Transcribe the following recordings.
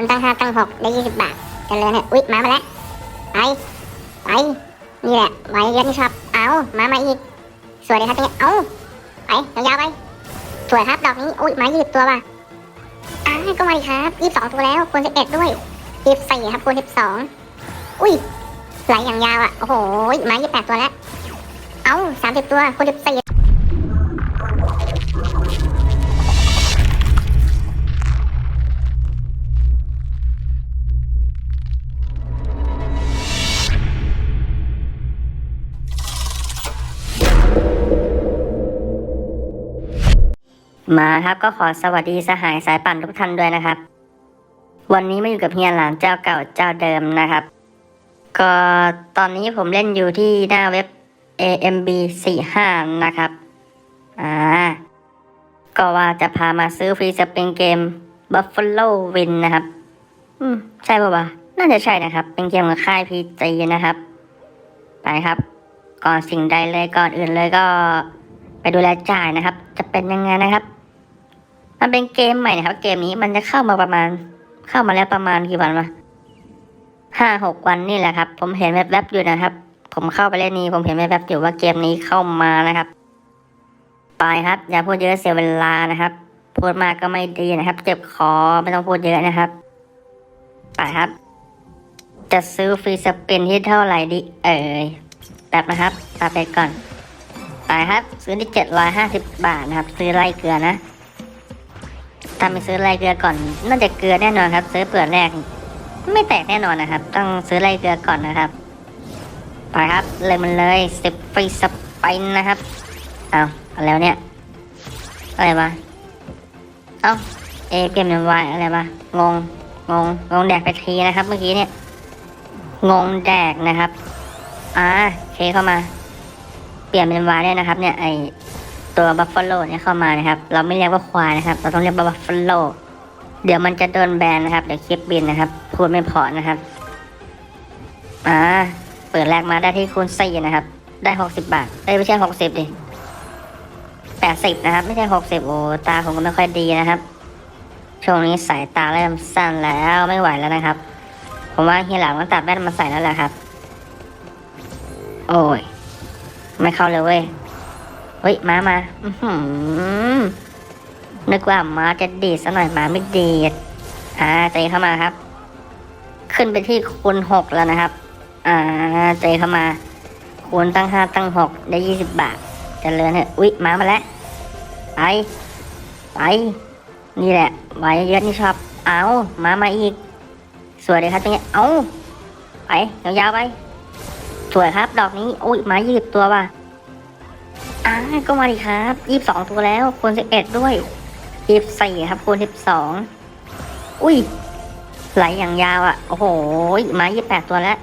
คนตั้งห้าตั้งหกได้ยี่สิบบาทเจริญเนี่ยอุ๊ยมามาแล้วไปไปนี่แหละไว้เยอะที่ชอบเอามามาอีกสวยเลยครับตรงนี้เอาไปยาวๆไปสวยครับดอกนี้อุ๊ยมายี่สิบตัวว่ะอ่าก็มาดีครับยี่สิบสองตัวแล้วคูณสิบเอ็ดด้วยยี่สิบสี่ครับคูณสิบสองอุ้ยไหลอย่างยาวอะโอ้โหมายี่สิบแปดตัวแล้ว เอาสามสิบตัวคูณสิบสี่ มาครับก็ขอสวัสดีสหายสายปั่นทุกท่านด้วยนะครับ วันนี้มาอยู่กับเฮียหลานเจ้าเก่าเจ้าเดิมนะครับ ก็ตอนนี้ผมเล่นอยู่ที่หน้าเว็บ AMB 45 นะครับอ่าก็ว่าจะพามาซื้อฟรีสปริงเกม Buffalo Win นะครับ อืม ใช่ป่าวะน่าจะใช่นะครับ เป็นเกมของค่าย PG นะครับ ไปครับ ก่อนสิ่งใดเลยก่อนอื่นเลยก็ไปดูแลจ่ายนะครับ จะเป็นยังไงนะครับ มันเป็นเกมใหม่นะครับ เกมนี้มันจะเข้ามาประมาณ เข้ามาแล้วประมาณกี่วันวะห้าหกวันนี่แหละครับ ผมเห็นแวบๆอยู่นะครับ ผมเข้าไปเล่นนี้ ผมเห็นแวบๆอยู่ว่าเกมนี้เข้ามานะครับ ไปครับ อย่าพูดเยอะเสียเวลานะครับพูดมากก็ไม่ดีนะครับ เจ็บคอไม่ต้องพูดเยอะนะครับ ไปครับ จะซื้อฟรีสปินที่เท่าไหร่ดีเอ่ยแบบนะครับตาไปก่อน ไปครับ ซื้อที่เจ็ดร้อยห้าสิบบาทนะครับ ซื้อไล่เกลือนะ ถ้าไม่ซื้อไล่เกลือก่อน น่าจะเกลือแน่นอนครับ ซื้อเปลือกแรก ไม่แตกแน่นอนนะครับ ต้องซื้อไล่เกลือก่อนนะครับไปครับ เลยมันเลยสิบฟรีสไปนนะครับ เอาอะไรวเนี่ย อะไรวะเอาเอเกมเอ็มวายอะไรวะงงงงงงแดกไปทีนะครับ เมื่อกี้เนี่ยงงแดกนะครับอ่าเคเข้ามา เปลี่ยนเป็นวายได้นะครับ เนี่ยไอ ตัวบัฟฟาโลเนี่ยเข้ามานะครับ เราไม่เรียกว่าควายนะครับ เราต้องเรียกว่าบัฟฟาโลเดี๋ยวมันจะโดนแบนนะครับ เดี๋ยวคลิปบินนะครับ พูดไม่พอนะครับ อ่า เปิดแรกมาได้ที่คูณสี่นะครับ ได้หกสิบบาท เอ้ยไม่ใช่หกสิบดิแปดสิบนะครับ ไม่ใช่หกสิบโอ้ตาผมก็ไม่ค่อยดีนะครับ ช่วงนี้สายตาเริ่มสั้นแล้วไม่ไหวแล้วนะครับ ผมว่าเฮียหลังต้องตัดแว่นมาใส่แล้วแหละครับ โอ้ย ไม่เข้าเลยเว้ย เฮ้ยมามาหนึกว่ามาจะดีดซะหน่อยมาไม่ดีดอ่าเจเข้ามาครับ ขึ้นไปที่คูณหกแล้วนะครับ อ่าเจเข้ามา คูณตั้งห้าตั้งหกได้ยี่สิบบาทจะเลือนเถออุ๊ยมามาแล้วไปไปนี่แหละไว้เยอะนี่ชอบ เอามามาอีก สวยเลยครับตรงนี้เอาไปยาวๆไป สวยครับ ดอกนี้อุ้ยมายี่สิบตัวว่ะ อ่าก็มาดิครับยี่สิบสองตัวแล้วคูณสิบเอ็ดด้วยยี่สิบสี่ครับคูณสิบสองอุ้ยไหลอย่างยาวอะ โอ้โหมายี่สิบแปดตัวแล้ว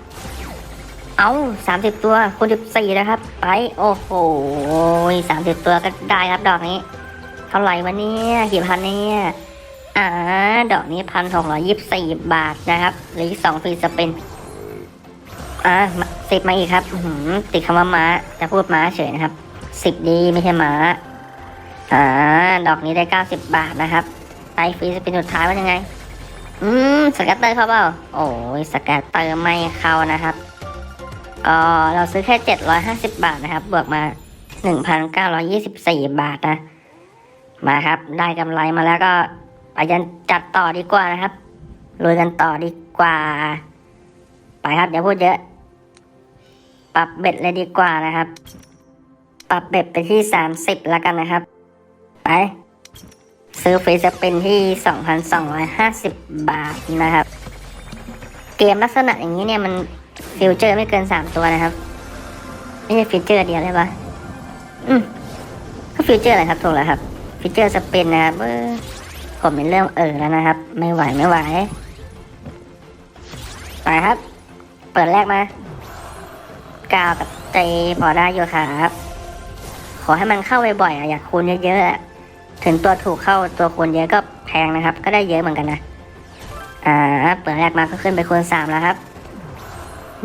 เอาสามสิบตัวคูณสิบสี่นะครับ ไป โอ้โหสามสิบตัวก็ได้ครับดอกนี้ เท่าไหร่วะเนี่ยกี่พันเนี่ยอ่าดอกนี้พันหกร้อยยี่สิบสี่บาทนะครับหรือสองฟรีสเปนอ่าสิบมาอีกครับติดคำว่าม้าจะพูดม้าเฉยนะครับ สิบดีไม่ใช่หมาอ่าดอกนี้ได้เก้าสิบบาทนะครับไตฟรีสปินสุดท้ายว่ายังไง อืมสแกตเตอร์เข้าเปล่า โอ้ยสแกตเตอร์ไม่เข้านะครับก็เราซื้อแค่เจ็ดร้อยห้าสิบบาทนะครับ บวกมาหนึ่งพันเก้าร้อยี่สิบสี่บาทนะ มาครับ ได้กำไรมาแล้วก็ไปยันจัดต่อดีกว่านะครับลุยกันต่อดีกว่า ไปครับอย่าพูดเยอะ ปรับเบ็ดเลยดีกว่านะครับ ปรับเบ็ดไปที่สามสิบแล้วกันนะครับ ไป ซื้อฟรีสปินที่สองพันสองร้อยห้าสิบบาทนะครับ เกมลักษณะอย่างนี้เนี่ยมันฟิวเจอร์ไม่เกินสามตัวนะครับ ไม่ใช่ฟิวเจอร์เดียวเลยปะอืมก็ฟิวเจอร์อะไรครับถูกแล้วครับ ฟิวเจอร์สปินนะครับผมเป็นเริ่มเออแล้วนะครับ ไม่ไหวไม่ไหวไปครับ เปิดแรกมากาวกับเจพอได้อยู่ครับ อให้มันเข้าบ่อยๆอะอยากคูณเยอะๆถึงตัวถูกเข้าตัวคูณเยอะก็แพงนะครับ ก็ได้เยอะเหมือนกันนะอ่าเปิดแรกมาก็ขึ้นไปคูณสามแล้วครับ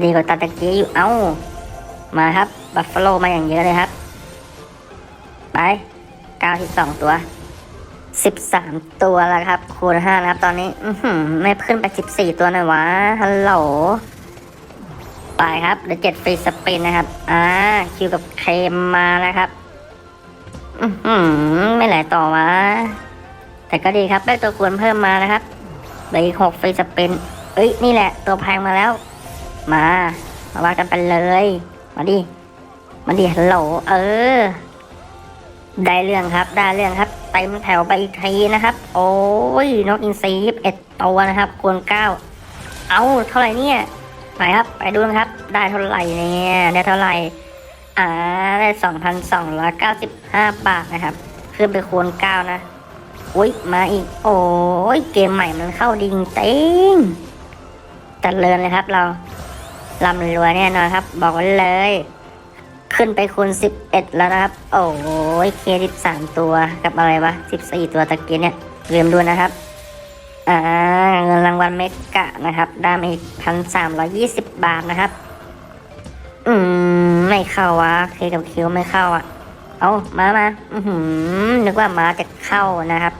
ดีกว่าตาตะกี้อยู่เอ้ามาครับบัฟฟาโลมาอย่างเยอะเลยครับ ไปเก้าสิบสองตัวสิบสามตัวแล้วครับ คูณห้านะครับ ตอนนี้ อืไม่ขึ้นไปสิบสี่ตัวหน่อยวะฮัลโหลไปครับเดี๋ยวเจ็ดฟรีสปินนะครับ อ่า คิวกับเคมมานะครับ ไม่ไหลต่อวะ แต่ก็ดีครับได้ตัวคูณเพิ่มมานะครับเหลืออีกหกฟรีสปินเอ้ยนี่แหละ ตัวแพงมาแล้ว มา มาว่ากันไปเลย มาดิ มาดิฮัลโหลเออ ได้เรื่องครับ ได้เรื่องครับเต็มแถวไปอีกทีนะครับ โอ้ยนกอินทรีเอ็ดตัวนะครับคูณเก้าเอาเท่าไหร่เนี่ยไปครับ ไปดูนะครับ ได้เท่าไหร่เนี่ยได้เท่าไหร่ อ่าได้สองพันสองร้อยเก้าสิบห้าบาทนะครับ ขึ้นไปคูณเก้านะอุ้ยมาอีก โอ้ยเกมใหม่มันเข้าดีจริงๆจัดเลินเลยครับเราลำรวยแน่นอนครับ บอกไว้เลย ขึ้นไปคูณสิบเอ็ดแล้วนะครับ โอ้ยเคสิบสามตัวกับอะไรวะสิบสี่ตัวตะเกี้เนี่ยลืมดูนะครับอ่าเงินรางวัลเมกะนะครับ ได้มาอีกพันสามร้อยี่สิบบาทนะครับ ไม่เข้าวะเคกับคิวไม่เข้าอะ เอามามาอือหือนึกว่ามาจะเข้านะครับ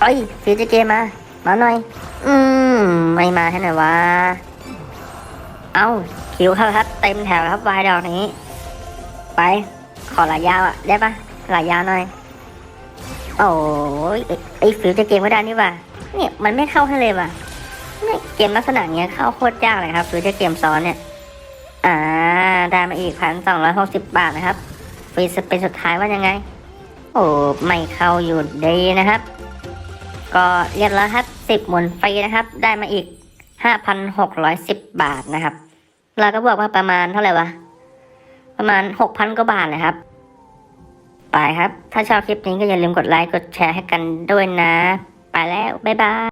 เอ้ยฟิวเจอร์เกมมา มาหน่อย อืมไม่มาให้หน่อยวะ เอาคิวเข้าครับเต็มแถวครับวายดอกนี้ ไป ขอหลายยาวอะ ได้ปะหลายยาวหน่อย โอ้ยไอ้ฟิวเจอร์เกมไม่ได้นี่ว่ะเนี่ยมันไม่เข้าให้เลยว่ะเนี่ยเกมลักษณะเนี้ยเข้าโคตรยากเลยครับฟิวเจอร์เกมซ้อนเนี่ย อ่า ได้มาอีกพันสองร้อยหกสิบบาทนะครับ ฟรีสเป็นสุดท้ายว่ายังไง โอ้ ไม่เข้าอยู่ดีนะครับ ก็เรียบร้อยครับสิบหมุนฟรีนะครับ ได้มาอีกห้าพันหกร้อยสิบบาทนะครับ เราก็บอกว่าประมาณเท่าไหร่วะ ประมาณหกพันกว่าบาทนะครับ ไปครับ ถ้าชอบคลิปนี้ก็อย่าลืมกดไลค์ กดแชร์ให้กันด้วยนะ ไปแล้ว บ๊ายบาย